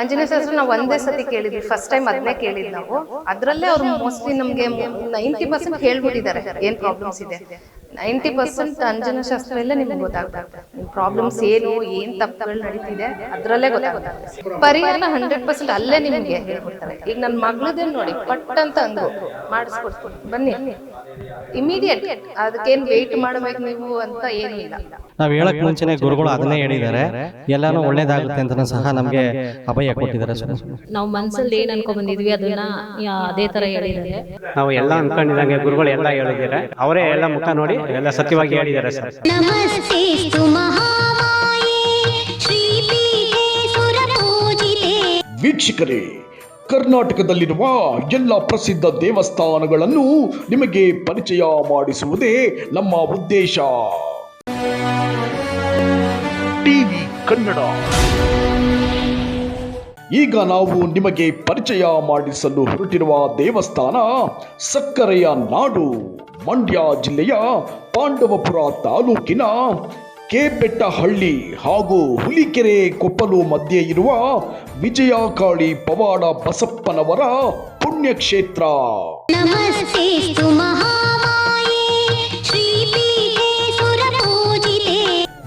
ಆಂಜನೇಯ ಶಾಸ್ತ್ರ ನಾವು ಒಂದೇ ಸತಿ ಕೇಳಿದ್ವಿ. ಫಸ್ಟ್ ಟೈಮ್ ಅದನ್ನೇ ಕೇಳಿದ್ ನಾವು. ಅದರಲ್ಲೇ ಅವ್ರು ಮೋಸ್ಟ್ಲಿ ನಮ್ಗೆ ನೈಂಟಿ ಪರ್ಸೆಂಟ್ ಹೇಳ್ಬಿಟ್ಟಿದ್ದಾರೆ ಏನ್ ಪ್ರಾಬ್ಲಮ್ಸ್ ಇದೆ? ನೈಂಟಿ ಪರ್ಸೆಂಟ್ ಅಂಜನ ಶಾಸ್ತ್ರ ಎಲ್ಲ ನಿಮ್ಗೆ ಗೊತ್ತಾಗ್ತದೆ. ನಿಮ್ ಪ್ರಾಬ್ಲಮ್ಸ್ ಏನು ಏನ್ ತಪ್ಪುಗಳು ನಡೀತಿದೆ ಅದ್ರಲ್ಲೇ ಗೊತ್ತಾಗುತ್ತೆ ಪರಿಹಾರ ಹಂಡ್ರೆಡ್ ಪರ್ಸೆಂಟ್ ಅಲ್ಲೇ ನಿಮ್ಗೆ ಹೇಳ್ಕೊಡ್ತಾರೆ ಈಗ ನನ್ನ ಮಗಳದೇ ನೋಡಿ ಪಟ್ ಅಂತ ಅಂದು ಮಾಡಿಸ್ಕೊಡ್ತೀನಿ. ಬನ್ನಿ. ಇಮಿಡಿಯೇಟ್ ಅದಕ್ಕೇನು ವೇಟ್ ಮಾಡಬೇಕು ನೀವು ಅಂತ ಏನೂ ಇಲ್ಲ. ನಾವು ಹೇಳಕ್ ಮುಂಚೆನೆ ಗುರುಗಳು ಅದನ್ನೇ ಹೇಳಿದ್ದಾರೆ. ಎಲ್ಲಾನು ಒಳ್ಳೇದಾಗುತ್ತೆ ಅಂತ ಸಹ ನಮಗೆ ಅಭಯ ಕೊಟ್ಟಿದ್ದಾರೆ. ನಾವು ಮನ್ಸಲ್ಲಿ ಏನ್ ಅನ್ಕೊಂಡ್ ಬಂದಿದ್ವಿ ಅದನ್ನ ಯಾ- ಅದೇ ತರ ಹೇಳಿದ್ದಾರೆ. ನಾವು ಎಲ್ಲ ಅನ್ಕೊಂಡಿದಂಗೆ ಗುರುಗಳು ಎಲ್ಲ ಹೇಳಿದ್ದಾರೆ. ಅವರೇ ಎಲ್ಲ ಮುಖ ನೋಡಿ ಎಲ್ಲ ಸತ್ಯವಾಗಿ ಹೇಳಿದ್ದಾರೆ ಸರ್. ವೀಕ್ಷಕರೇ ಕರ್ನಾಟಕದಲ್ಲಿರುವ ಎಲ್ಲ ಪ್ರಸಿದ್ಧ ದೇವಸ್ಥಾನಗಳನ್ನು ನಿಮಗೆ ಪರಿಚಯ ಮಾಡಿಸುವುದೇ ನಮ್ಮ ಉದ್ದೇಶ. ಟಿವಿ ಕನ್ನಡ. ಈಗ ನಾವು ನಿಮಗೆ ಪರಿಚಯ ಮಾಡಿಸಲು ಹೊರಟಿರುವ ದೇವಸ್ಥಾನ ಸಕ್ಕರೆಯ ನಾಡು, ಮಂಡ್ಯ ಜಿಲ್ಲೆಯ ಪಾಂಡವಪುರ ತಾಲೂಕಿನ ಕೆಬೆಟ್ಟಹಳ್ಳಿ ಹಾಗೂ ಹುಲಿಕೆರೆ ಕೊಪ್ಪಲು ಮಧ್ಯೆ ಇರುವ ವಿಜಯಕಾಳಿ ಪವಾಡ ಬಸಪ್ಪನವರ ಪುಣ್ಯಕ್ಷೇತ್ರ. ನಮಸ್ತೆಸ್ತು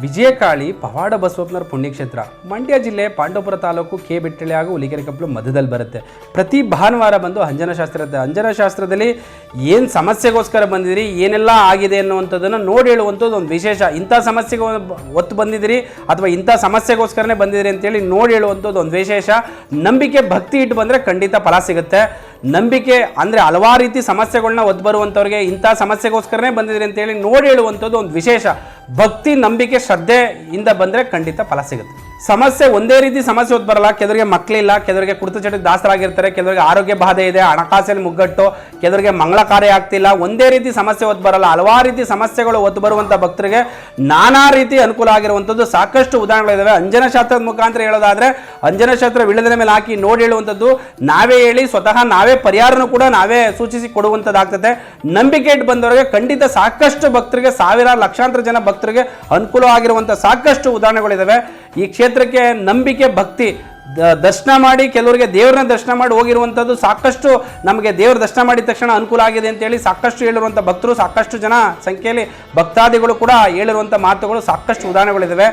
ವಿಜಯಕಾಳಿ, ಪವಾಡ ಬಸವಪ್ಪನವರ ಪುಣ್ಯಕ್ಷೇತ್ರ. ಮಂಡ್ಯ ಜಿಲ್ಲೆ ಪಾಂಡವಪುರ ತಾಲೂಕು ಕೆ ಬೆಟ್ಟಳೆ ಹಾಗೂ ಹುಲಿಗೆರೆ ಕಪ್ಪಲು ಮಧ್ಯದಲ್ಲಿ ಬರುತ್ತೆ. ಪ್ರತಿ ಭಾನುವಾರ ಬಂದು ಅಂಜನ ಶಾಸ್ತ್ರ ಇರುತ್ತೆ. ಅಂಜನ ಶಾಸ್ತ್ರದಲ್ಲಿ ಏನು ಸಮಸ್ಯೆಗೋಸ್ಕರ ಬಂದಿದ್ದೀರಿ, ಏನೆಲ್ಲ ಆಗಿದೆ ಅನ್ನುವಂಥದ್ದನ್ನು ನೋಡಿ ಹೇಳುವಂಥದ್ದು ಒಂದು ವಿಶೇಷ. ಇಂಥ ಸಮಸ್ಯೆಗೆ ಒತ್ತು ಬಂದಿದ್ದೀರಿ ಅಥವಾ ಇಂಥ ಸಮಸ್ಯೆಗೋಸ್ಕರನೇ ಬಂದಿದ್ದೀರಿ ಅಂತೇಳಿ ನೋಡಿ ಹೇಳುವಂಥದ್ದು ಒಂದು ವಿಶೇಷ. ನಂಬಿಕೆ, ಭಕ್ತಿ ಇಟ್ಟು ಬಂದರೆ ಖಂಡಿತ ಫಲ ಸಿಗುತ್ತೆ. ನಂಬಿಕೆ ಅಂದರೆ ಹಲವಾರು ರೀತಿ ಸಮಸ್ಯೆಗಳನ್ನ ಒದ್ದು ಬರುವಂಥವ್ರಿಗೆ ಇಂಥ ಸಮಸ್ಯೆಗೋಸ್ಕರನೇ ಬಂದಿದ್ದೀರಿ ಅಂತೇಳಿ ನೋಡಿ ಹೇಳುವಂಥದ್ದು ಒಂದು ವಿಶೇಷ. ಭಕ್ತಿ, ನಂಬಿಕೆ, ಶ್ರದ್ಧೆಯಿಂದ ಬಂದರೆ ಖಂಡಿತ ಫಲ ಸಿಗುತ್ತೆ. ಸಮಸ್ಯೆ ಒಂದೇ ರೀತಿ ಸಮಸ್ಯೆ ಹೊತ್ತು ಬರಲ್ಲ. ಕೆಲವರಿಗೆ ಮಕ್ಕಳಿಲ್ಲ ಕೆಲವರಿಗೆ ಕುಡಿತ ಚಟಕ್ಕೆ ದಾಸರಾಗಿರ್ತಾರೆ ಕೆಲವರಿಗೆ ಆರೋಗ್ಯ ಬಾಧೆ ಇದೆ, ಹಣಕಾಸಿನ ಮುಗ್ಗಟ್ಟು ಕೆಲವರಿಗೆ ಮಂಗಳ ಕಾರ್ಯ ಆಗ್ತಿಲ್ಲ. ಒಂದೇ ರೀತಿ ಸಮಸ್ಯೆ ಹೊತ್ತು ಬರಲ್ಲ. ಹಲವಾರು ರೀತಿ ಸಮಸ್ಯೆಗಳು ಹೊತ್ತು ಬರುವಂಥ ಭಕ್ತರಿಗೆ ನಾನಾ ರೀತಿ ಅನುಕೂಲ ಆಗಿರುವಂಥದ್ದು. ಸಾಕಷ್ಟು ಉದಾಹರಣೆಗಳಿದ್ದಾವೆ ಅಂಜನಶಾಸ್ತ್ರದ ಮುಖಾಂತರ ಹೇಳೋದಾದ್ರೆ, ಅಂಜನ ಶಾಸ್ತ್ರ ವಿಳದನ ಮೇಲೆ ಹಾಕಿ ನೋಡಿ ಹೇಳುವಂಥದ್ದು. ನಾವೇ ಹೇಳಿ ಸ್ವತಃ ನಾವೇ ಪರಿಹಾರನೂ ಕೂಡ ನಾವೇ ಸೂಚಿಸಿ ಕೊಡುವಂಥದ್ದಾಗ್ತದೆ. ನಂಬಿಕೆ ಇಟ್ಟು ಬಂದವರಿಗೆ ಖಂಡಿತ ಸಾಕಷ್ಟು ಭಕ್ತರಿಗೆ, ಸಾವಿರಾರು ಲಕ್ಷಾಂತರ ಜನ ಭಕ್ತರಿಗೆ ಅನುಕೂಲ ಆಗಿರುವಂಥ ಸಾಕಷ್ಟು ಉದಾಹರಣೆಗಳಿದ್ದಾವೆ ಈ ಕ್ಷೇತ್ರಕ್ಕೆ ನಂಬಿಕೆ, ಭಕ್ತಿ ದರ್ಶನ ಮಾಡಿ ಕೆಲವರಿಗೆ ದೇವರನ್ನ ದರ್ಶನ ಮಾಡಿ ಹೋಗಿರುವಂಥದ್ದು ಸಾಕಷ್ಟು ನಮಗೆ ದೇವರ ದರ್ಶನ ಮಾಡಿದ ತಕ್ಷಣ ಅನುಕೂಲ ಆಗಿದೆ ಅಂತೇಳಿ ಸಾಕಷ್ಟು ಹೇಳಿರುವಂಥ ಭಕ್ತರು, ಸಾಕಷ್ಟು ಜನ ಸಂಖ್ಯೆಯಲ್ಲಿ ಭಕ್ತಾದಿಗಳು ಕೂಡ ಹೇಳಿರುವಂಥ ಮಾತುಗಳು ಸಾಕಷ್ಟು ಉದಾಹರಣೆಗಳಿದ್ದಾವೆ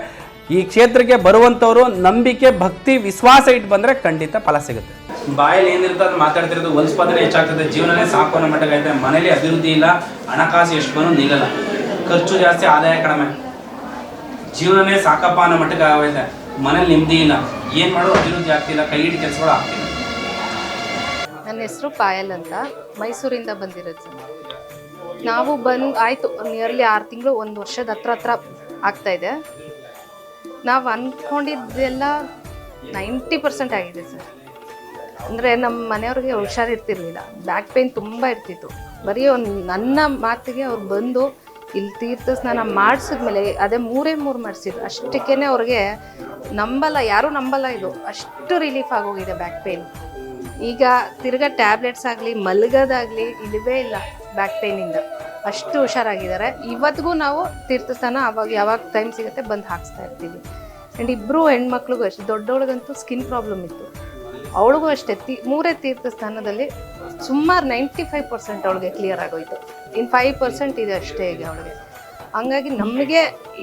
ಈ ಕ್ಷೇತ್ರಕ್ಕೆ ಬರುವಂಥವರು ನಂಬಿಕೆ, ಭಕ್ತಿ, ವಿಶ್ವಾಸ ಇಟ್ಟು ಬಂದರೆ ಖಂಡಿತ ಫಲ ಸಿಗುತ್ತೆ. ಬಾಯಲ್ಲಿ ಏನಿರುತ್ತೆ ಅದು ಮಾತಾಡ್ತಿರೋದು ಹೊಲ್ಸ್ಪಾದನೆ ಹೆಚ್ಚಾಗ್ತದೆ, ಜೀವನನೇ ಸಾಕು ಅನ್ನೋ ಮಟ್ಟಕ್ಕೆ ಮನೇಲಿ ಅಭಿವೃದ್ಧಿ ಇಲ್ಲ, ಹಣಕಾಸು ಎಷ್ಟು ಬಂದು ನಿಲ್ಲಲ್ಲ. ಖರ್ಚು ಜಾಸ್ತಿ, ಆದಾಯ ಕಡಿಮೆ. ಜೀವನನೇ ಸಾಕಪ್ಪ ಅನ್ನೋ ಮಟ್ಟಕ್ಕೆ ಆಗೈತೆ ಮನೇಲಿ ನೆಮ್ಮದಿ ಇಲ್ಲ. ಏನು ಮಾಡೋ ಅಭಿವೃದ್ಧಿ ಆಗ್ತಿಲ್ಲ, ಕೈ ಹಿಡಿ ಕೆಲಸಗಳು ಆಗ್ತಿಲ್ಲ. ನನ್ನ ಹೆಸರು ಪಾಯಲ್ ಅಂತ. ಮೈಸೂರಿಂದ ಬಂದಿರೋದು ನಾವು ಬಂದು ಆಯಿತು ನಿಯರ್ಲಿ ಆರು ತಿಂಗಳು, ಒಂದು ವರ್ಷದ ಹತ್ರ ಹತ್ರ ಆಗ್ತಾ ಇದೆ. ನಾವು ಅಂದ್ಕೊಂಡಿದ್ದೆಲ್ಲ ನೈಂಟಿ ಪರ್ಸೆಂಟ್ ಆಗಿದೆ ಸರ್. ಅಂದರೆ ನಮ್ಮ ಮನೆಯವ್ರಿಗೆ ಹುಷಾರಿರ್ತಿರ್ಲಿಲ್ಲ ಬ್ಯಾಕ್ ಪೇನ್ ತುಂಬ ಇರ್ತಿತ್ತು. ಬರೀ ಒಂದು ನನ್ನ ಮಾತಿಗೆ ಅವ್ರು ಬಂದು ಇಲ್ಲಿ ತೀರ್ಥ ಸ್ನಾನ ಮಾಡಿಸಿದ್ಮೇಲೆ ಅದೇ ಮೂರೇ ಮೂರು ಮಾಡಿಸಿದ್ರು. ಅಷ್ಟಕ್ಕೇ ಅವ್ರಿಗೆ ನಂಬಲ್ಲ, ಯಾರೂ ನಂಬಲ್ಲ ಇದು. ಅಷ್ಟು ರಿಲೀಫ್ ಆಗೋಗಿದೆ ಬ್ಯಾಕ್ ಪೇನ್ ಈಗ ತಿರ್ಗಾ ಟ್ಯಾಬ್ಲೆಟ್ಸ್ ಆಗಲಿ, ಮಲಗೋದಾಗಲಿ ಇಲ್ಲವೇ ಇಲ್ಲ ಬ್ಯಾಕ್ ಪೇನಿಂದ ಅಷ್ಟು ಹುಷಾರಾಗಿದ್ದಾರೆ. ಇವತ್ತಿಗೂ ನಾವು ತೀರ್ಥಸ್ಥಾನ ಅವಾಗ ಯಾವಾಗ ಟೈಮ್ ಸಿಗುತ್ತೆ ಬಂದು ಹಾಕಿಸ್ತಾ ಇರ್ತೀವಿ. ಆ್ಯಂಡ್ ಇಬ್ಬರು ಹೆಣ್ಮಕ್ಳಿಗೂ ಅಷ್ಟೇ, ದೊಡ್ಡವಳಿಗಂತೂ ಸ್ಕಿನ್ ಪ್ರಾಬ್ಲಮ್ ಇತ್ತು. ಅವಳಿಗೂ ಅಷ್ಟೇ, ತಿ ಮೂರೇ ತೀರ್ಥಸ್ಥಾನದಲ್ಲಿ ಸುಮಾರು ನೈಂಟಿ ಫೈವ್ ಪರ್ಸೆಂಟ್ ಅವಳಿಗೆ ಕ್ಲಿಯರ್ ಆಗೋಯ್ತು. ಇನ್ನು ಫೈವ್ ಪರ್ಸೆಂಟ್ ಇದೆ ಅಷ್ಟೇ ಈಗ ಅವಳಿಗೆ ಹಂಗಾಗಿ ನಮಗೆ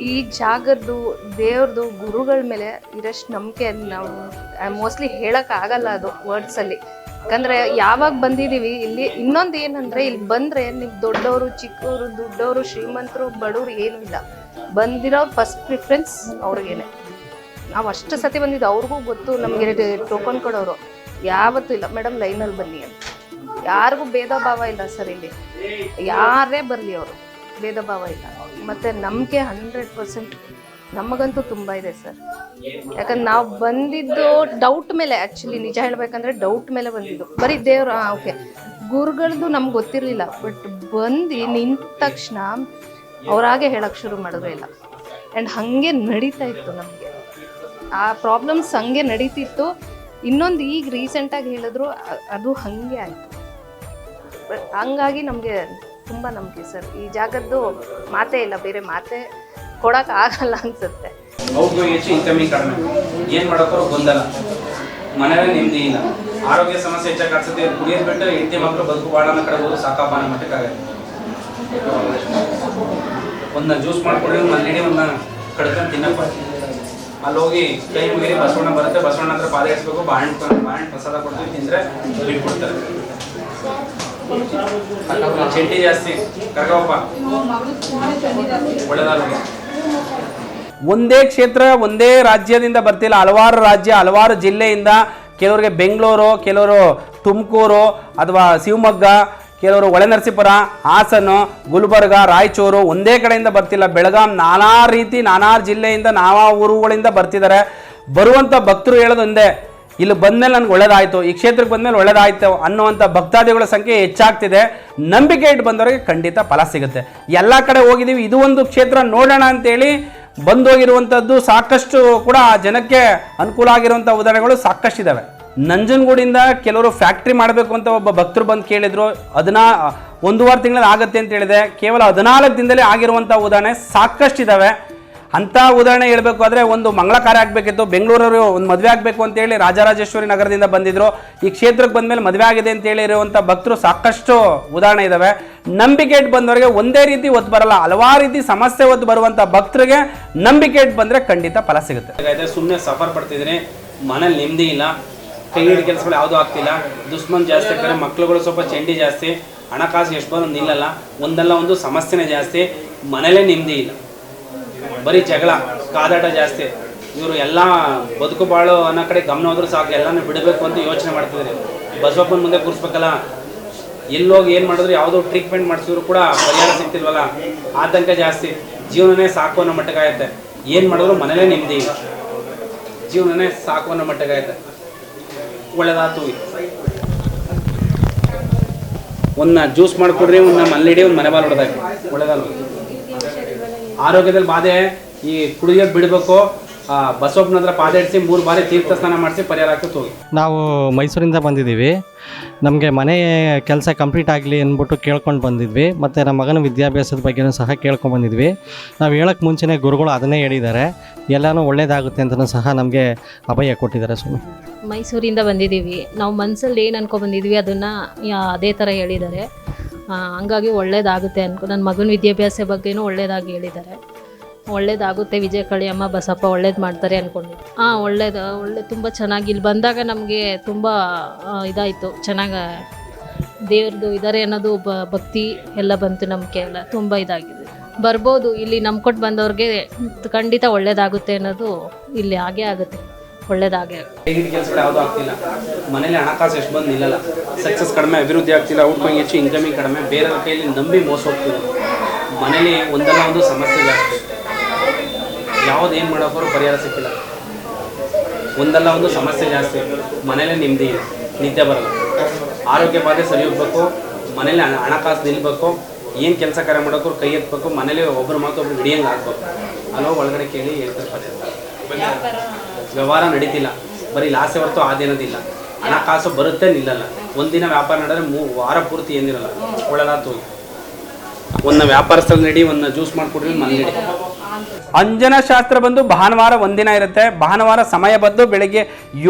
ಈ ಜಾಗದ್ದು ದೇವ್ರದ್ದು ಗುರುಗಳ ಮೇಲೆ ಇರಷ್ಟು ನಂಬಿಕೆ ನಾವು ಮೋಸ್ಟ್ಲಿ ಹೇಳೋಕ್ಕಾಗಲ್ಲ ಅದು ವರ್ಡ್ಸಲ್ಲಿ ಯಾಕಂದರೆ ಯಾವಾಗ ಬಂದಿದ್ದೀವಿ ಇಲ್ಲಿ ಇನ್ನೊಂದು ಏನಂದರೆ ಇಲ್ಲಿ ಬಂದರೆ ನೀವು ದೊಡ್ಡವರು, ಚಿಕ್ಕವರು, ದುಡ್ಡವರು, ಶ್ರೀಮಂತರು, ಬಡವರು ಏನೂ ಇಲ್ಲ. ಬಂದಿರೋ ಫಸ್ಟ್ ಪ್ರಿಫರೆನ್ಸ್ ಅವ್ರಿಗೇನೆ. ನಾವು ಅಷ್ಟು ಸತಿ ಬಂದಿದ್ದು ಅವ್ರಿಗೂ ಗೊತ್ತು ನಮಗೆ ಟೋಕನ್ ಕೊಡೋರು. ಯಾವತ್ತೂ ಇಲ್ಲ. ಮೇಡಮ್ ಲೈನಲ್ಲಿ ಬನ್ನಿ ಅಂತ. ಯಾರಿಗೂ ಭೇದ ಭಾವ ಇಲ್ಲ ಸರ್ ಇಲ್ಲಿ. ಯಾರೇ ಬರಲಿ ಅವರು, ಭೇದ ಭಾವ ಇಲ್ಲ. ಮತ್ತು ನಂಬಿಕೆ ಹಂಡ್ರೆಡ್ ಪರ್ಸೆಂಟ್ ನಮಗಂತೂ ತುಂಬ ಇದೆ ಸರ್. ಯಾಕಂದ್ರೆ ನಾವು ಬಂದಿದ್ದು ಡೌಟ್ ಮೇಲೆ ಆ್ಯಕ್ಚುಲಿ ನಿಜ ಹೇಳಬೇಕಂದ್ರೆ ಡೌಟ್ ಮೇಲೆ ಬಂದಿದ್ದು. ಬರೀ ದೇವ್ರು ಓಕೆ ಗುರುಗಳದ್ದು ನಮ್ಗೆ ಗೊತ್ತಿರಲಿಲ್ಲ ಬಟ್ ಬಂದು ನಿಂತ ತಕ್ಷಣ ಅವರಾಗೆ ಹೇಳಕ್ಕೆ ಶುರು ಮಾಡಿದ್ರೆ ಇಲ್ಲ. ಆ್ಯಂಡ್ ಹಾಗೆ ನಡೀತಾ ಇತ್ತು ನಮಗೆ. ಆ ಪ್ರಾಬ್ಲಮ್ಸ್ ಹಂಗೆ ನಡೀತಿತ್ತು. ಇನ್ನೊಂದು ಈಗ ರೀಸೆಂಟಾಗಿ ಹೇಳಿದ್ರು ಅದು ಹಾಗೆ ಆಯಿತು. ಹಂಗಾಗಿ ನಮಗೆ ತುಂಬ ನಂಬಿಕೆ ಸರ್. ಈ ಜಾಗದ್ದು ಮಾತೇ ಇಲ್ಲ, ಬೇರೆ ಮಾತೆ ಕೊಡೋಕೆ ಆಗಲ್ಲ ಅನ್ಸುತ್ತೆ. ಅವ್ರಿಗೂ ಹೆಚ್ಚು ಇನ್ಕಮಿಂಗ್ ಕಡಿಮೆ. ಏನು ಮಾಡೋಕ್ಕೋ ಗೊಂದಲ. ಮನೆಯಲ್ಲಿ ನೆಮ್ಮದಿ ಇಲ್ಲ. ಆರೋಗ್ಯ ಸಮಸ್ಯೆ ಹೆಚ್ಚಾಗಿ ಕಾಡ್ಸುತ್ತೆ ಕುಡಿಯೋದು ಹೆಂಡತಿ ಮಕ್ಕಳು ಬದುಕು ಬಾಳನ ಕಡೆ ಹೋದ್ರು ಸಾಕಪ್ಪ ಅನ್ನೋ ಮಟ್ಟಕ್ಕಾಗತ್ತೆ ಒಂದನ್ನ ಜ್ಯೂಸ್ ಮಾಡ್ಕೊಳ್ಳಿ ಒಂದು ನೆಡಿ ಒಂದನ್ನ ಕಡ್ಕೊಂಡು ತಿನ್ನಪ್ಪ. ಅಲ್ಲಿ ಹೋಗಿ ಕೈ ಮುಗಿರಿ, ಬಸವಣ್ಣ ಬರುತ್ತೆ. ಬಸವಣ್ಣ ಹತ್ರ ಪಾದ ಇಡಿಸ್ಬೇಕು ಬಾಳೆಹಣ್ಣು ಬಾಳೆಹಣ್ಣು ಪ್ರಸಾದ ಕೊಡ್ತೀವಿ. ತಿಂದ್ರೆ ಬಿಟ್ಬಿಡ್ತಾರೆ ಜಾಸ್ತಿ. ಒಂದೇ ಕ್ಷೇತ್ರ, ಒಂದೇ ರಾಜ್ಯದಿಂದ ಬರ್ತಿಲ್ಲ. ಹಲವಾರು ರಾಜ್ಯ, ಹಲವಾರು ಜಿಲ್ಲೆಯಿಂದ ಕೆಲವರಿಗೆ ಬೆಂಗಳೂರು, ಕೆಲವರು ತುಮಕೂರು ಅಥವಾ ಶಿವಮೊಗ್ಗ, ಕೆಲವರು ಒಳನರಸೀಪುರ ಹಾಸನ, ಗುಲ್ಬರ್ಗ, ರಾಯಚೂರು ಒಂದೇ ಕಡೆಯಿಂದ ಬರ್ತಿಲ್ಲ. ಬೆಳಗಾಂ ನಾನಾ ರೀತಿ, ನಾನಾ ಜಿಲ್ಲೆಯಿಂದ, ನಾನಾ ಊರುಗಳಿಂದ ಬರ್ತಿದ್ದಾರೆ. ಬರುವಂಥ ಭಕ್ತರು ಹೇಳೋದು ಒಂದೇ. ಇಲ್ಲಿ ಬಂದ್ಮೇಲೆ ನನಗೆ ಒಳ್ಳೇದಾಯ್ತು, ಈ ಕ್ಷೇತ್ರಕ್ಕೆ ಬಂದ್ಮೇಲೆ ಒಳ್ಳೇದಾಯ್ತು ಅನ್ನುವಂಥ ಭಕ್ತಾದಿಗಳ ಸಂಖ್ಯೆ ಹೆಚ್ಚಾಗ್ತಿದೆ. ನಂಬಿಕೆ ಇಟ್ಟು ಬಂದವರಿಗೆ ಖಂಡಿತ ಫಲ ಸಿಗುತ್ತೆ. ಎಲ್ಲ ಕಡೆ ಹೋಗಿದ್ದೀವಿ, ಇದು ಒಂದು ಕ್ಷೇತ್ರ ನೋಡೋಣ ಅಂತೇಳಿ ಬಂದೋಗಿರುವಂಥದ್ದು ಸಾಕಷ್ಟು ಕೂಡ ಜನಕ್ಕೆ ಅನುಕೂಲ ಆಗಿರುವಂಥ ಉದಾಹರಣೆಗಳು ಸಾಕಷ್ಟಿದ್ದಾವೆ ನಂಜನಗೂಡಿಂದ ಕೆಲವರು ಫ್ಯಾಕ್ಟ್ರಿ ಮಾಡಬೇಕು ಅಂತ ಒಬ್ಬ ಭಕ್ತರು ಬಂದು ಕೇಳಿದರು, ಅದನ್ನ ಒಂದೂವರೆ ತಿಂಗಳಲ್ಲಿ ಆಗುತ್ತೆ ಅಂತ ಹೇಳಿದೆ. ಕೇವಲ ಹದಿನಾಲ್ಕು ದಿನದಲ್ಲಿ ಆಗಿರುವಂಥ ಉದಾಹರಣೆ ಸಾಕಷ್ಟಿದ್ದಾವೆ ಅಂಥ ಉದಾಹರಣೆ ಹೇಳಬೇಕು ಆದರೆ ಒಂದು ಮಂಗಳ ಕಾರ್ಯ ಆಗಬೇಕಿತ್ತು, ಬೆಂಗಳೂರವರು ಒಂದು ಮದುವೆ ಆಗಬೇಕು ಅಂತೇಳಿ ರಾಜರಾಜೇಶ್ವರಿ ನಗರದಿಂದ ಬಂದಿದ್ರು. ಈ ಕ್ಷೇತ್ರಕ್ಕೆ ಬಂದಮೇಲೆ ಮದುವೆ ಆಗಿದೆ ಅಂತ ಇರುವಂಥ ಭಕ್ತರು ಸಾಕಷ್ಟು ಉದಾಹರಣೆ ಇದ್ದಾವೆ ನಂಬಿಕೆ ಇಟ್ಟು ಬಂದವರಿಗೆ ಒಂದೇ ರೀತಿ ಒತ್ತು ಬರಲ್ಲ, ಹಲವಾರು ರೀತಿ ಸಮಸ್ಯೆ ಒತ್ತು ಬರುವಂಥ ಭಕ್ತರಿಗೆ ನಂಬಿಕೆ ಇಟ್ಟು ಬಂದರೆ ಖಂಡಿತ ಫಲ ಸಿಗುತ್ತೆ. ಸುಮ್ಮನೆ ಸಫರ್ ಪಡ್ತಿದ್ದೀನಿ ಮನೇಲಿ ನೆಮ್ಮದಿ ಇಲ್ಲ, ಕೈ ಹಿಡಿದ ಕೆಲಸಗಳು ಯಾವುದೂ ಆಗ್ತಿಲ್ಲ ದುಷ್ಮನ್ ಜಾಸ್ತಿ ಆಗ್ತಾರೆ, ಮಕ್ಳುಗಳು ಸ್ವಲ್ಪ ಚಂಡಿ ಜಾಸ್ತಿ, ಹಣಕಾಸು ಎಷ್ಟು ಬಂದು ನಿಲ್ಲಲ್ಲ, ಒಂದಲ್ಲ ಒಂದು ಸಮಸ್ಯೆನೇ ಜಾಸ್ತಿ, ಮನೇಲೇ ನೆಮ್ಮದಿ ಇಲ್ಲ. ಬರೀ ಜಗಳ, ಕಾದಾಟ ಜಾಸ್ತಿ. ಇವರು ಎಲ್ಲ ಬದುಕು ಬಾಳು ಅನ್ನೋ ಕಡೆ ಗಮನ ಹೋದ್ರೂ ಸಾಕು, ಎಲ್ಲನೂ ಬಿಡಬೇಕು ಅಂತ ಯೋಚನೆ ಮಾಡ್ತಿದ್ದಾರೆ. ಬಸವಪ್ಪನ ಮುಂದೆ ಕೂರಿಸ್ಬೇಕಲ್ಲ. ಎಲ್ಲೋಗಿ ಏನು ಮಾಡಿದ್ರು ಯಾವುದೋ ಟ್ರೀಟ್ಮೆಂಟ್ ಮಾಡಿಸಿದ್ರು ಕೂಡ ಪರಿಹಾರ ಸಿಗ್ತಿಲ್ವಲ್ಲ? ಆತಂಕ ಜಾಸ್ತಿ. ಜೀವನನೇ ಸಾಕು ಅನ್ನೋ ಮಟ್ಟಕ್ಕಾಗತ್ತೆ ಏನು ಮಾಡಿದ್ರು ಮನೇಲೇ ನೆಮ್ಮದಿ. ಜೀವನನೇ ಸಾಕು ಅನ್ನೋ ಮಟ್ಟಕ್ಕಾಗತ್ತೆ ಒಳ್ಳೆದಾತು. ಒಂದನ್ನ ಜ್ಯೂಸ್ ಮಾಡಿಕೊಡ್ರಿ ಒಂದನ್ನ ಮಲ್ಲಿಡಿ ಒಂದು ಮನೆ ಬಾಲ್ ಹೊಡೆದಾಕಿ ಒಳ್ಳೇದಲ್ವ? ಆರೋಗ್ಯದಲ್ಲಿ ಬಾಧೆ ಈ ಕುಡಿಯೋದು ಬಿಡಬೇಕು ಬಸವಪ್ಪನ ಹತ್ರ ಪಾದ ಇಡಿಸಿ ಮೂರು ಬಾರಿ ತೀರ್ಥ ಸ್ನಾನ ಮಾಡಿಸಿ ಪರಿಹಾರ ಆಗ್ತದೆ ಹೋಗಿ ನಾವು ಮೈಸೂರಿಂದ ಬಂದಿದ್ದೀವಿ. ನಮಗೆ ಮನೆ ಕೆಲಸ ಕಂಪ್ಲೀಟ್ ಆಗಲಿ ಅಂದ್ಬಿಟ್ಟು ಕೇಳ್ಕೊಂಡು ಬಂದಿದ್ವಿ. ಮತ್ತು ನಮ್ಮ ಮಗನ ವಿದ್ಯಾಭ್ಯಾಸದ ಬಗ್ಗೆನೂ ಸಹ ಕೇಳ್ಕೊಂಡು ಬಂದಿದ್ವಿ. ನಾವು ಹೇಳೋಕ್ಕೆ ಮುಂಚೆನೇ ಗುರುಗಳು ಅದನ್ನೇ ಹೇಳಿದ್ದಾರೆ. ಎಲ್ಲನೂ ಒಳ್ಳೇದಾಗುತ್ತೆ ಅಂತಲೂ ಸಹ ನಮಗೆ ಅಭಯ ಕೊಟ್ಟಿದ್ದಾರೆ ಸ್ವಾಮಿ. ಮೈಸೂರಿಂದ ಬಂದಿದ್ದೀವಿ. ನಾವು ಮನಸ್ಸಲ್ಲಿ ಏನು ಅನ್ಕೊ ಬಂದಿದ್ವಿ ಅದನ್ನು ಅದೇ ಥರ ಹೇಳಿದ್ದಾರೆ. ಹಂಗಾಗಿ ಒಳ್ಳೇದಾಗುತ್ತೆ ಅನ್ಕೊ ನನ್ನ ಮಗನ ವಿದ್ಯಾಭ್ಯಾಸ ಬಗ್ಗೆನೂ ಒಳ್ಳೇದಾಗಿ ಹೇಳಿದ್ದಾರೆ. ಒಳ್ಳೇದಾಗುತ್ತೆ ವಿಜಯ ಕಳಿಯಮ್ಮ ಬಸಪ್ಪ ಒಳ್ಳೇದು ಮಾಡ್ತಾರೆ ಅಂದ್ಕೊಂಡು ಹಾಂ ಒಳ್ಳೇದು, ಒಳ್ಳೆ ತುಂಬ ಚೆನ್ನಾಗಿ ಇಲ್ಲಿ ಬಂದಾಗ ನಮಗೆ ತುಂಬ ಇದಾಯಿತು. ಚೆನ್ನಾಗಿ ದೇವ್ರದ್ದು ಇದ್ದಾರೆ ಅನ್ನೋದು ಬ ಭಕ್ತಿ ಎಲ್ಲ ಬಂತು ನಂಬಿಕೆ ಎಲ್ಲ. ತುಂಬ ಇದಾಗಿದೆ. ಬರ್ಬೋದು, ಇಲ್ಲಿ ನಂಬ್ಕೊಟ್ಟು ಬಂದವ್ರಿಗೆ ಖಂಡಿತ ಒಳ್ಳೇದಾಗುತ್ತೆ ಅನ್ನೋದು ಇಲ್ಲಿ ಹಾಗೇ ಆಗುತ್ತೆ. ಕೆಲಸಗಳು ಯಾವುದೂ ಆಗ್ತಿಲ್ಲ. ಮನೇಲಿ ಹಣಕಾಸು ಎಷ್ಟು ಬಂದು ನಿಲ್ಲಲ್ಲ. ಸಕ್ಸಸ್ ಕಡಿಮೆ, ಅಭಿವೃದ್ಧಿ ಆಗ್ತಿಲ್ಲ ಔಟ್ಗೋಯಿಂಗ್ ಹೆಚ್ಚು ಇನ್ಕಮಿಂಗ್ ಕಡಿಮೆ, ಬೇರೆಯವ್ರ ಕೈಯಲ್ಲಿ ನಂಬಿ ಮೋಸ ಹೋಗ್ತಿದೆ. ಮನೇಲಿ ಒಂದಲ್ಲ ಒಂದು ಸಮಸ್ಯೆ ಜಾಸ್ತಿ. ಯಾವ್ದು ಏನು ಮಾಡೋಕ್ಕೂ ಪರಿಹಾರ ಸಿಕ್ಕಿಲ್ಲ. ಒಂದಲ್ಲ ಒಂದು ಸಮಸ್ಯೆ ಜಾಸ್ತಿ. ಮನೇಲೆ ನೆಮ್ಮದಿ ನಿದ್ದೆ ಬರಲ್ಲ. ಆರೋಗ್ಯ ಬಾಧೆ ಸರಿ ಹೋಗ್ಬೇಕು ಮನೇಲಿ ಹಣ, ಹಣಕಾಸು ನಿಲ್ಬೇಕು. ಏನು ಕೆಲಸ ಕಾರ್ಯ ಮಾಡೋಕ್ಕೂ ಕೈ ಎತ್ತಬೇಕು ಮನೇಲಿ ಒಬ್ಬರು ಮಾತು ಒಬ್ರು ಹಿಡಿಯಂಗೆ ಆಗ್ಬೇಕು. ಅಲ್ಲೋ ಒಳಗಡೆ ಕೇಳಿ ಹೇಳ್ತಾರೆ ವ್ಯವಹಾರ ನಡೀತಿಲ್ಲ. ಬರೀ ಲಾಸೆ ಹೊರತು ಆದೇನದಿಲ್ಲ ಹಣಕಾಸು ಬರುತ್ತೆ ನಿಲ್ಲಲ್ಲ. ಒಂದಿನ ವ್ಯಾಪಾರ ನಡೆದ್ರೆ ಮೂ ವಾರ ಪೂರ್ತಿ ಏನಿರಲ್ಲ. ಒಳ್ಳೆದಾತು ಒಂದು ವ್ಯಾಪಾರ ಸ್ಥಳ ನಡಿ, ಒಂದು ಜ್ಯೂಸ್ ಮಾಡಿಕೊಡ್ರಿ ಮನೆ ಅಂಜನ ಶಾಸ್ತ್ರ ಬಂದು ಭಾನುವಾರ ಒಂದಿನ ಇರುತ್ತೆ. ಭಾನುವಾರ ಸಮಯ ಬಂದು ಬೆಳಿಗ್ಗೆ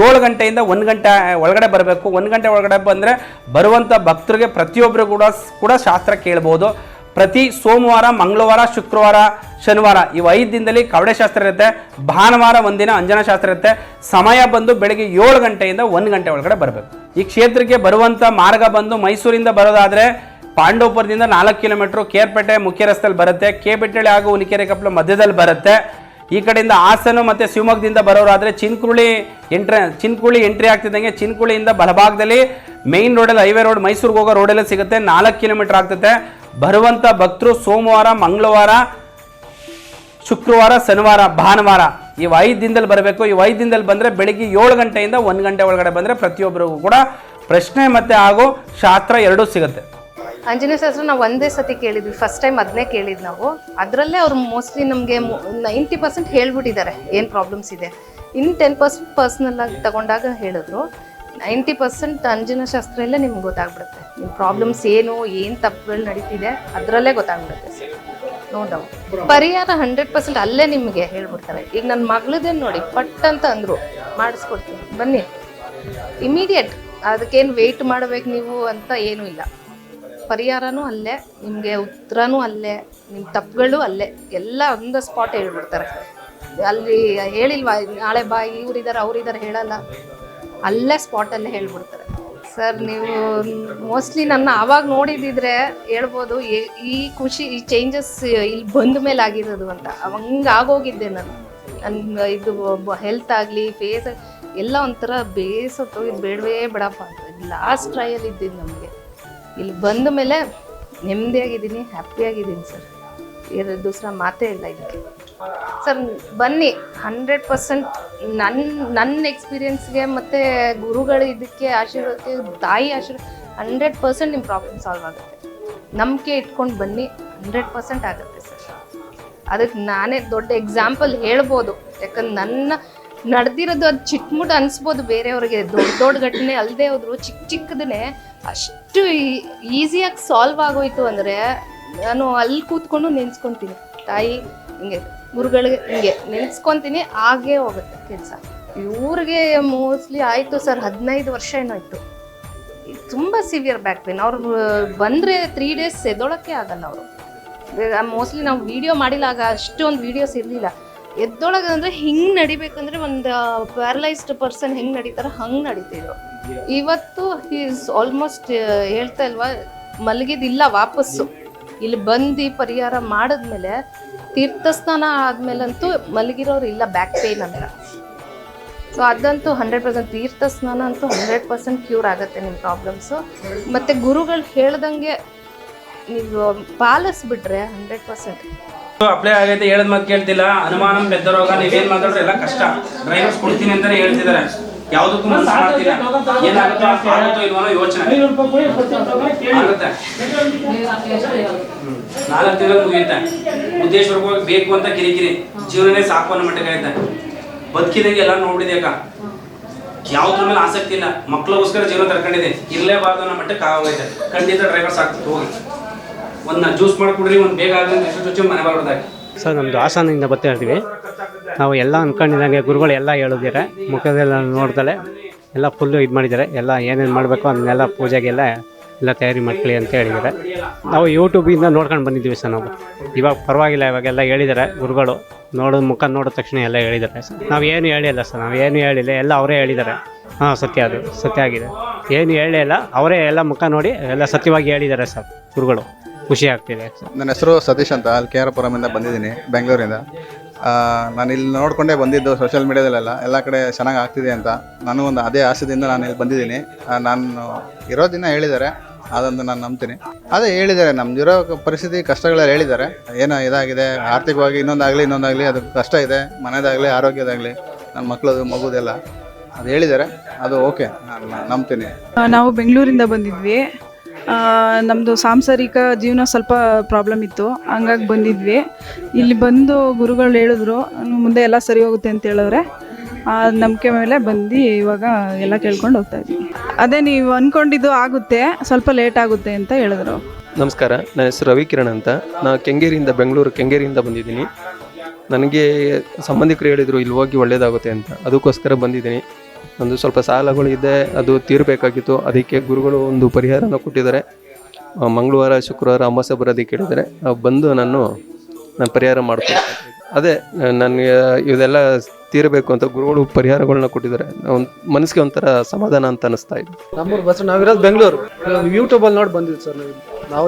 ಏಳು ಗಂಟೆಯಿಂದ ಒಂದು ಗಂಟೆ ಒಳಗಡೆ ಬರಬೇಕು. ಒಂದು ಗಂಟೆ ಒಳಗಡೆ ಬಂದರೆ ಬರುವಂಥ ಭಕ್ತರಿಗೆ ಪ್ರತಿಯೊಬ್ಬರು ಕೂಡ ಕೂಡ ಶಾಸ್ತ್ರ ಕೇಳ್ಬೋದು. ಪ್ರತಿ ಸೋಮವಾರ, ಮಂಗಳವಾರ, ಶುಕ್ರವಾರ ಶನಿವಾರ ಇವು ಐದು ದಿನದಲ್ಲಿ ಕವಡೆ ಶಾಸ್ತ್ರ ಇರುತ್ತೆ, ಭಾನುವಾರ ಒಂದಿನ ಅಂಜನ ಶಾಸ್ತ್ರ ಇರುತ್ತೆ, ಸಮಯ ಬಂದು ಬೆಳಗ್ಗೆ ಏಳು ಗಂಟೆಯಿಂದ ಒಂದು ಗಂಟೆ ಒಳಗಡೆ ಬರಬೇಕು. ಈ ಕ್ಷೇತ್ರಕ್ಕೆ ಬರುವಂಥ ಮಾರ್ಗ ಬಂದು ಮೈಸೂರಿಂದ ಬರೋದಾದರೆ ಪಾಂಡವಪುರದಿಂದ ನಾಲ್ಕು ಕಿಲೋಮೀಟ್ರು, ಕೇರ್ಪೇಟೆ ಮುಖ್ಯ ರಸ್ತೆಯಲ್ಲಿ ಬರುತ್ತೆ ಕೆ ಬೆಟ್ಟಳ್ಳಿ ಹಾಗೂ ಹುಲಿಕೆರೆ ಕಪ್ಪಲು ಮಧ್ಯದಲ್ಲಿ ಬರುತ್ತೆ. ಈ ಕಡೆಯಿಂದ ಹಾಸನ ಮತ್ತು ಶಿವಮೊಗ್ಗದಿಂದ ಬರೋರಾದರೆ ಚಿನ್ಕುಳಿ ಎಂಟ್ರಿ ಚಿನ್ಕುಳಿ ಎಂಟ್ರಿ ಆಗ್ತಿದ್ದಂಗೆ ಚಿನ್ಕುಳಿಯಿಂದ ಬಲಭಾಗದಲ್ಲಿ ಮೈನ್ ರೋಡಲ್ಲಿ ಹೈವೇ ರೋಡ್, ಮೈಸೂರಿಗೆ ಹೋಗೋ ರೋಡಲ್ಲೇ ಸಿಗುತ್ತೆ, ನಾಲ್ಕು ಕಿಲೋಮೀಟ್ರ್ ಆಗ್ತದೆ ಬರುವಂಥ ಭಕ್ತರು ಸೋಮವಾರ, ಮಂಗಳವಾರ ಶುಕ್ರವಾರ, ಶನಿವಾರ, ಭಾನುವಾರ ಈ ಐದು ದಿನದಲ್ಲಿ ಬರಬೇಕು. ಈ ಐದು ದಿನದಲ್ಲಿ ಬಂದರೆ ಬೆಳಿಗ್ಗೆ ಏಳು ಗಂಟೆಯಿಂದ ಒಂದು ಗಂಟೆ ಒಳಗಡೆ ಬಂದರೆ ಪ್ರತಿಯೊಬ್ಬರಿಗೂ ಕೂಡ ಪ್ರಶ್ನೆ ಮತ್ತು ಹಾಗೂ ಶಾಸ್ತ್ರ ಎರಡೂ ಸಿಗುತ್ತೆ. ಆಂಜನೇಯ ಶಾಸ್ತ್ರ ನಾವು ಒಂದೇ ಸತಿ ಕೇಳಿದ್ವಿ. ಫಸ್ಟ್ ಟೈಮ್ ಅದನ್ನೇ ಕೇಳಿದ್ ನಾವು. ಅದರಲ್ಲೇ ಅವ್ರು ಮೋಸ್ಟ್ಲಿ ನಮಗೆ ನೈಂಟಿ ಪರ್ಸೆಂಟ್ ಹೇಳ್ಬಿಟ್ಟಿದ್ದಾರೆ ಏನು ಪ್ರಾಬ್ಲಮ್ಸ್ ಇದೆ. ಇನ್ನು ಟೆನ್ ಪರ್ಸೆಂಟ್ ಪರ್ಸ್ನಲ್ ಆಗಿ ತಗೊಂಡಾಗ ಹೇಳಿದ್ರು. ನೈಂಟಿ ಪರ್ಸೆಂಟ್ ಅಂಜನ ಶಾಸ್ತ್ರದಲ್ಲೇ ನಿಮ್ಗೆ ಗೊತ್ತಾಗ್ಬಿಡುತ್ತೆ. ನಿಮ್ಮ ಪ್ರಾಬ್ಲಮ್ಸ್ ಏನು ಏನು ತಪ್ಪುಗಳು ನಡೀತಿದೆ ಅದರಲ್ಲೇ ಗೊತ್ತಾಗ್ಬಿಡುತ್ತೆ. ಸರ್ ನೋ ಡೌಟ್ ಪರಿಹಾರ ಹಂಡ್ರೆಡ್ ಪರ್ಸೆಂಟ್ ಅಲ್ಲೇ ನಿಮಗೆ ಹೇಳ್ಬಿಡ್ತಾರೆ. ಈಗ ನನ್ನ ಮಗಳದೇ ನೋಡಿ, ಪಟ್ ಅಂತ ಅಂದರು, ಮಾಡಿಸ್ಕೊಡ್ತೀನಿ. ಬನ್ನಿ. ಇಮಿಡಿಯೇಟ್ ಅದಕ್ಕೇನು ವೆಯ್ಟ್ ಮಾಡಬೇಕು ನೀವು ಅಂತ ಏನೂ ಇಲ್ಲ. ಪರಿಹಾರನೂ ಅಲ್ಲೇ, ನಿಮಗೆ ಉತ್ತರನೂ ಅಲ್ಲೇ ನಿಮ್ಮ ತಪ್ಪುಗಳು ಅಲ್ಲೇ. ಎಲ್ಲ ಒಂದು ಸ್ಪಾಟ್ ಹೇಳ್ಬಿಡ್ತಾರೆ. ಅಲ್ಲಿ ಹೇಳಿಲ್ವಾ, ನಾಳೆ ಬಾ ಇವ್ರಿದ್ದಾರೆ ಅವ್ರಿದ್ದಾರೆ ಹೇಳಲ್ಲ. ಅಲ್ಲೇ ಸ್ಪಾಟಲ್ಲೇ ಹೇಳ್ಬಿಡ್ತಾರೆ. ಸರ್, ನೀವು ಮೋಸ್ಟ್ಲಿ ನನ್ನ ಆವಾಗ ನೋಡಿದಿದ್ರೆ ಹೇಳ್ಬೋದು, ಈ ಖುಷಿ, ಈ ಚೇಂಜಸ್ ಇಲ್ಲಿ ಬಂದ ಮೇಲೆ ಆಗಿರೋದು ಅಂತ. ಅವಂಗೆ ಆಗೋಗಿದ್ದೆ ನಾನು. ನನ್ನ ಇದು ಹೆಲ್ತ್ ಆಗಲಿ ಫೇಸ್ ಎಲ್ಲ ಒಂಥರ ಬೇಸತ್ತು, ಇದು ಬೇಡವೇ ಬೇಡಪ್ಪ ಅಂತ. ಲಾಸ್ಟ್ ಟ್ರಯಲ್ ಇದ್ದಿದ್ದು ನಮಗೆ. ಇಲ್ಲಿ ಬಂದ ಮೇಲೆ ನೆಮ್ಮದಿಯಾಗಿದ್ದೀನಿ ಹ್ಯಾಪಿಯಾಗಿದ್ದೀನಿ ಸರ್. ಎರಡು ದೂಸರ ಮಾತೇ ಇಲ್ಲ ಇದಕ್ಕೆ. ಸರ್, ಬನ್ನಿ. ಹಂಡ್ರೆಡ್ ಪರ್ಸೆಂಟ್ ನನ್ನ ನನ್ನ ಎಕ್ಸ್ಪೀರಿಯನ್ಸ್ಗೆ ಮತ್ತು ಗುರುಗಳು ಇದಕ್ಕೆ ಆಶೀರ್ವಾದಕ್ಕೆ ತಾಯಿ ಆಶೀರ್ವಾದ ಹಂಡ್ರೆಡ್ ಪರ್ಸೆಂಟ್ ನಿಮ್ಮ ಪ್ರಾಬ್ಲಮ್ ಸಾಲ್ವ್ ಆಗುತ್ತೆ. ನಂಬಿಕೆ ಇಟ್ಕೊಂಡು ಬನ್ನಿ ಹಂಡ್ರೆಡ್ ಪರ್ಸೆಂಟ್ ಆಗುತ್ತೆ ಸರ್. ಅದಕ್ಕೆ ನಾನೇ ದೊಡ್ಡ ಎಕ್ಸಾಂಪಲ್ ಹೇಳ್ಬೋದು. ಯಾಕಂದ್ರೆ ನನ್ನ, ನಡೆದಿರೋದು ಅದು ಚಿಕ್ಕಮುಟ್ಟ ಅನಿಸ್ಬೋದು ಬೇರೆಯವ್ರಿಗೆ. ದೊಡ್ಡ ದೊಡ್ಡ ಘಟನೆ ಅಲ್ಲದೆ ಹೋದ್ರು ಚಿಕ್ಕ ಚಿಕ್ಕದನ್ನೇ ಅಷ್ಟು ಈಸಿಯಾಗಿ ಸಾಲ್ವ್ ಆಗೋಯ್ತು ಅಂದರೆ ನಾನು ಅಲ್ಲಿ ಕೂತ್ಕೊಂಡು ನೆನ್ಸ್ಕೊತೀನಿ. ತಾಯಿ, ಹಿಂಗೆ. ಗುರುಗಳಿಗೆ ಹಿಂಗೆ ನೆನೆಸ್ಕೊಂತೀನಿ ಹಾಗೆ ಹೋಗುತ್ತೆ ಕೆಲಸ. ಇವ್ರಿಗೆ ಮೋಸ್ಟ್ಲಿ ಆಯಿತು ಸರ್ ಹದಿನೈದು ವರ್ಷ ಏನೋ ಇತ್ತು. ತುಂಬ ಸಿವಿಯರ್ ಬ್ಯಾಕ್ ಪೇನ್ ಅವ್ರು ಬಂದರೆ ತ್ರೀ ಡೇಸ್ ಎದ್ದೊಳಕ್ಕೆ ಆಗಲ್ಲ ಅವರು. ಮೋಸ್ಟ್ಲಿ ನಾವು ವಿಡಿಯೋ ಮಾಡಿಲ್ಲ, ಆಗ ಅಷ್ಟೊಂದು ವೀಡಿಯೋಸ್ ಇರಲಿಲ್ಲ. ಎದ್ದೊಳಗೆ ಅಂದರೆ ಹಿಂಗೆ ನಡಿಬೇಕಂದ್ರೆ ಒಂದು ಪ್ಯಾರಲೈಸ್ಡ್ ಪರ್ಸನ್ ಹೆಂಗೆ ನಡೀತಾರೆ ಹಂಗೆ ನಡೀತಿದ್ರು. ಇವತ್ತು ಈಸ್ ಆಲ್ಮೋಸ್ಟ್ ಹೇಳ್ತಾ ಇಲ್ವಾ ಮಲಗಿದಿಲ್ಲ ವಾಪಸ್ಸು. ಇಲ್ಲಿ ಬಂದು ಪರಿಹಾರ ಮಾಡಿದ್ಮೇಲೆ ತೀರ್ಥಸ್ನಾನ ಆದ್ಮೇಲಂತೂ ಮಲಗಿರೋರು ಇಲ್ಲ ಬ್ಯಾಕ್ ಪೇನ್ ಅಂತ. ಸೊ ಅದಂತೂ ಹಂಡ್ರೆಡ್ ಪರ್ಸೆಂಟ್ ತೀರ್ಥ ಸ್ನಾನ ಅಂತೂ ಹಂಡ್ರೆಡ್ ಪರ್ಸೆಂಟ್ ಕ್ಯೂರ್ ಆಗುತ್ತೆ ನಿಮ್ಮ ಪ್ರಾಬ್ಲಮ್ಸು ಮತ್ತು ಗುರುಗಳು ಹೇಳ್ದಂಗೆ ನೀವು ಪಾಲಿಸ್ಬಿಟ್ರೆ ಹಂಡ್ರೆಡ್ ಪರ್ಸೆಂಟ್ ಅಪ್ಲೈ ಆಗೈತೆ, ಹೇಳದ್ ಮಾತು ಕೇಳ್ತಿಲ್ಲ. ಅನುಮಾನ ಬೆದ್ದರೋಗ ನೀವೇನ್ ಮಾತಾಡ್ರೆ? ಎಲ್ಲ ಕಷ್ಟ. ಡ್ರೈವರ್ಸ್ ಕೊಡ್ತೀನಿ ಅಂತಾನೆ ಹೇಳ್ತಿದ್ದಾರೆ. ಯಾವ್ದಕ್ಕೂ ಮನಸ್ಸು ಮಾಡ್ತೀರಾ ಏನಾಗುತ್ತೋ ಆಗುತ್ತೋ ಇಲ್ವೋ ಅನ್ನೋ ಯೋಚನೆ ಆಗುತ್ತೆ. ನಾಲ್ಕು ತಿಂಗಳು ಮುಗಿಯುತ್ತೆ. ಉದ್ದೇಶ್ವರ್ಗೆ ಹೋಗಿ ಬೇಕು ಅಂತ ಕಿರಿಕಿರಿ. ಜೀವನನೇ ಸಾಕು ಅನ್ನೋ ಮಟ್ಟಿಗೆ ಐತೆ ಬದುಕಿದಂಗೆ ಎಲ್ಲ ನೋಡಿದೆ ಅಕ್ಕ. ಯಾವ್ದ್ರ ಮೇಲೆ ಆಸಕ್ತಿ ಇಲ್ಲ. ಮಕ್ಳಿಗೋಸ್ಕರ ಜೀವನ ತರ್ಕೊಂಡಿದೆ ಇರ್ಲೇಬಾರ್ದು ಅನ್ನೋ ಮಟ್ಟಕ್ಕೆ ಆಗೋಗೈತೆ ಖಂಡಿತ ಡ್ರೈವರ್ ಸಾಕು. ಹೋಗಿ. ಒಂದು ಜ್ಯೂಸ್ ಮಾಡ್ಕೊಡ್ರಿ ಒಂದು ಬೇಗ ಆಗಲಿ ಎಷ್ಟು ಮನೆ ಬರ್ಬೋದಾಗಿ ಸರ್ ನಮ್ಮದು ಹಾಸನದಿಂದ ಬರ್ತಾ ಇರ್ತೀವಿ ನಾವು ಎಲ್ಲ ಅಂದ್ಕೊಂಡಿದ್ದಂಗೆ ಗುರುಗಳು ಎಲ್ಲ ಹೇಳಿದ್ದಾರೆ ಮುಖದೆಲ್ಲ ನೋಡ್ದಲೆ ಎಲ್ಲ ಫುಲ್ಲು ಇದು ಮಾಡಿದ್ದಾರೆ. ಎಲ್ಲ ಏನೇನು ಮಾಡಬೇಕು ಅದನ್ನೆಲ್ಲ ಪೂಜೆಗೆಲ್ಲ ಎಲ್ಲ ತಯಾರಿ ಮಾಡ್ಕೊಳ್ಳಿ ಅಂತ ಹೇಳಿದ್ದಾರೆ. ನಾವು ಯೂಟ್ಯೂಬಿಂದ ನೋಡ್ಕೊಂಡು ಬಂದಿದ್ದೀವಿ ಸರ್ ನಾವು. ಇವಾಗ ಪರವಾಗಿಲ್ಲ ಇವಾಗೆಲ್ಲ ಹೇಳಿದ್ದಾರೆ ಗುರುಗಳು. ನೋಡೋದು ಮುಖ ನೋಡಿದ ತಕ್ಷಣ ಎಲ್ಲ ಹೇಳಿದ್ದಾರೆ ಸರ್. ನಾವು ಏನು ಹೇಳಿಲ್ಲ ಸರ್. ನಾವು ಏನು ಹೇಳಿಲ್ಲ, ಎಲ್ಲ ಅವರೇ ಹೇಳಿದ್ದಾರೆ. ಹಾಂ, ಸತ್ಯ ಅದು, ಸತ್ಯ ಆಗಿದೆ. ಏನು ಹೇಳಿಲ್ಲ, ಅವರೇ ಎಲ್ಲ ಮುಖ ನೋಡಿ ಎಲ್ಲ ಸತ್ಯವಾಗಿ ಹೇಳಿದ್ದಾರೆ ಸರ್ ಗುರುಗಳು. ಖುಷಿ ಆಗ್ತಿದೆ. ನನ್ನ ಹೆಸರು ಸತೀಶ್ ಅಂತ ಅಲ್ಲಿ ಕೆ ಆರ್ ಪುರಮಿಂದ ಬಂದಿದ್ದೀನಿ ಬೆಂಗಳೂರಿಂದ. ನಾನು ಇಲ್ಲಿ ನೋಡಿಕೊಂಡೇ ಬಂದಿದ್ದು ಸೋಷಿಯಲ್ ಮೀಡ್ಯಾದಲ್ಲೆಲ್ಲ ಎಲ್ಲ ಕಡೆ ಚೆನ್ನಾಗಿ ಆಗ್ತಿದೆ ಅಂತ. ನಾನು ಒಂದು ಅದೇ ಆಸೆಯಿಂದ ನಾನು ಇಲ್ಲಿ ಬಂದಿದ್ದೀನಿ. ನಾನು ಇರೋ ದಿನ ಹೇಳಿದ್ದಾರೆ ಅದೊಂದು ನಾನು ನಂಬ್ತೀನಿ. ಅದೇ ಹೇಳಿದ್ದಾರೆ ನಮ್ದಿರೋ ಪರಿಸ್ಥಿತಿ ಕಷ್ಟಗಳೆಲ್ಲ ಹೇಳಿದ್ದಾರೆ. ಏನೋ ಇದಾಗಿದೆ ಆರ್ಥಿಕವಾಗಿ ಇನ್ನೊಂದಾಗಲಿ ಇನ್ನೊಂದಾಗಲಿ ಅದು ಕಷ್ಟ ಇದೆ. ಮನೆದಾಗಲಿ ಆರೋಗ್ಯದಾಗಲಿ ನನ್ನ ಮಕ್ಕಳದು ಮಗುದೆಲ್ಲ. ಅದು ಹೇಳಿದ್ದಾರೆ ಅದು ಓಕೆ ನಾನು ನಂಬ್ತೀನಿ. ನಾವು ಬೆಂಗಳೂರಿಂದ ಬಂದಿದ್ವಿ. ನಮ್ಮದು ಸಾಂಸಾರಿಕ ಜೀವನ ಸ್ವಲ್ಪ ಪ್ರಾಬ್ಲಮ್ ಇತ್ತು. ಹಂಗಾಗಿ ಬಂದಿದ್ವಿ. ಇಲ್ಲಿ ಬಂದು ಗುರುಗಳು ಹೇಳಿದ್ರು ಮುಂದೆ ಎಲ್ಲ ಸರಿ ಹೋಗುತ್ತೆ ಅಂತ ಹೇಳಿದ್ರೆ ಆ, ನಂಬಿಕೆ ಮೇಲೆ ಬಂದು ಇವಾಗ ಎಲ್ಲ ಕೇಳ್ಕೊಂಡು ಹೋಗ್ತಾ ಇದ್ವಿ. ಅದೇ ನೀವು ಅಂದ್ಕೊಂಡಿದ್ದು ಆಗುತ್ತೆ, ಸ್ವಲ್ಪ ಲೇಟ್ ಆಗುತ್ತೆ ಅಂತ ಹೇಳಿದ್ರು. ನಮಸ್ಕಾರ, ನನ್ನ ಹೆಸರು ರವಿಕಿರಣ್ ಅಂತ. ನಾನು ಕೆಂಗೇರಿಯಿಂದ ಬೆಂಗಳೂರು, ಕೆಂಗೇರಿಯಿಂದ ಬಂದಿದ್ದೀನಿ. ನನಗೆ ಸಂಬಂಧಿಕರು ಹೇಳಿದರು, ಇಲ್ಲಿ ಹೋಗಿ ಒಳ್ಳೆಯದಾಗುತ್ತೆ ಅಂತ. ಅದಕ್ಕೋಸ್ಕರ ಬಂದಿದ್ದೀನಿ. ಒಂದು ಸ್ವಲ್ಪ ಸಾಲಗಳು ಇದೆ, ಅದು ತೀರಬೇಕಾಗಿತ್ತು. ಅದಕ್ಕೆ ಗುರುಗಳು ಒಂದು ಪರಿಹಾರನ ಕೊಟ್ಟಿದ್ದಾರೆ. ಮಂಗಳವಾರ, ಶುಕ್ರವಾರ ಅಮಾವಾಸ್ಯೆ ಬರೋದಕ್ಕೆ ಹೇಳಿದರೆ ಬಂದು ನಾನು ನಾನು ಪರಿಹಾರ ಮಾಡ್ತೀನಿ ಅದೇ ನನಗೆ ಇದೆಲ್ಲ ತೀರಬೇಕು ಅಂತ ಗುರುಗಳು ಪರಿಹಾರಗಳನ್ನ ಕೊಟ್ಟಿದ್ದಾರೆ. ಒಂದು, ಮನಸ್ಸಿಗೆ ಒಂಥರ ಸಮಾಧಾನ ಅಂತ ಅನಿಸ್ತಾ ಇದೆ. ನಮ್ಮೂರು ಬಸ್ ನಾವಿರೋದು ಬೆಂಗಳೂರು. ಯೂಟ್ಯೂಬಲ್ಲಿ ನೋಡಿ ಬಂದಿದ್ವಿ ಸರ್ ನಾವು. ನಾವು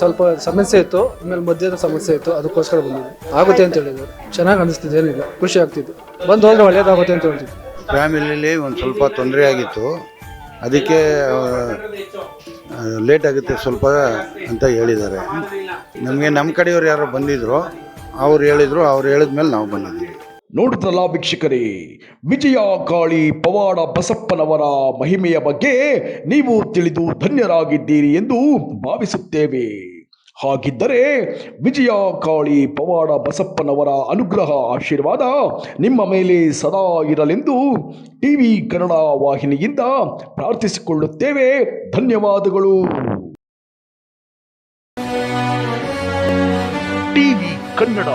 ಸ್ವಲ್ಪ ಸಮಸ್ಯೆ ಇತ್ತು, ಆಮೇಲೆ ಮಧ್ಯದ ಸಮಸ್ಯೆ ಇತ್ತು, ಅದಕ್ಕೋಸ್ಕರ ಬಂದಿದ್ವಿ ಆಗುತ್ತೆ ಅಂತ ಹೇಳಿದ್ರು. ಚೆನ್ನಾಗಿ ಅನಿಸ್ತಿದೆ, ಏನಿಲ್ಲ. ಖುಷಿ ಆಗ್ತಿತ್ತು. ಬಂದು ಹೋದ್ರೆ ಒಳ್ಳೇದಾಗುತ್ತೆ ಅಂತ ಹೇಳ್ತಿದ್ವಿ ಫ್ಯಾಮಿಲಿಲಿ ಒಂದು ಸ್ವಲ್ಪ ತೊಂದರೆ ಆಗಿತ್ತು. ಅದಕ್ಕೆ ಲೇಟ್ ಆಗುತ್ತೆ ಸ್ವಲ್ಪ ಅಂತ ಹೇಳಿದ್ದಾರೆ. ನಮಗೆ ನಮ್ಮ ಕಡೆಯವ್ರು ಯಾರೋ ಬಂದಿದ್ರು, ಅವ್ರು ಹೇಳಿದ್ರು, ಅವ್ರು ಹೇಳಿದ್ಮೇಲೆ ನಾವು ಬಂದಿದ್ದೀವಿ. ನೋಡಿದ್ರಲ್ಲ ವೀಕ್ಷಕರೇ, ವಿಜಯ ಕಾಳಿ ಪವಾಡ ಬಸಪ್ಪನವರ ಮಹಿಮೆಯ ಬಗ್ಗೆ ನೀವು ತಿಳಿದು ಧನ್ಯರಾಗಿದ್ದೀರಿ ಎಂದು ಭಾವಿಸುತ್ತೇವೆ. ಹಾಗಿದ್ದರೆ ವಿಜಯ ಕಾಳಿ ಪವಾಡ ಬಸಪ್ಪನವರ ಅನುಗ್ರಹ ಆಶೀರ್ವಾದ ನಿಮ್ಮ ಮೇಲೆ ಸದಾ ಇರಲೆಂದು ಟಿವಿ ಕನ್ನಡ ವಾಹಿನಿಯಿಂದ ಪ್ರಾರ್ಥಿಸಿಕೊಳ್ಳುತ್ತೇವೆ. ಧನ್ಯವಾದಗಳು. ಟಿವಿ ಕನ್ನಡ.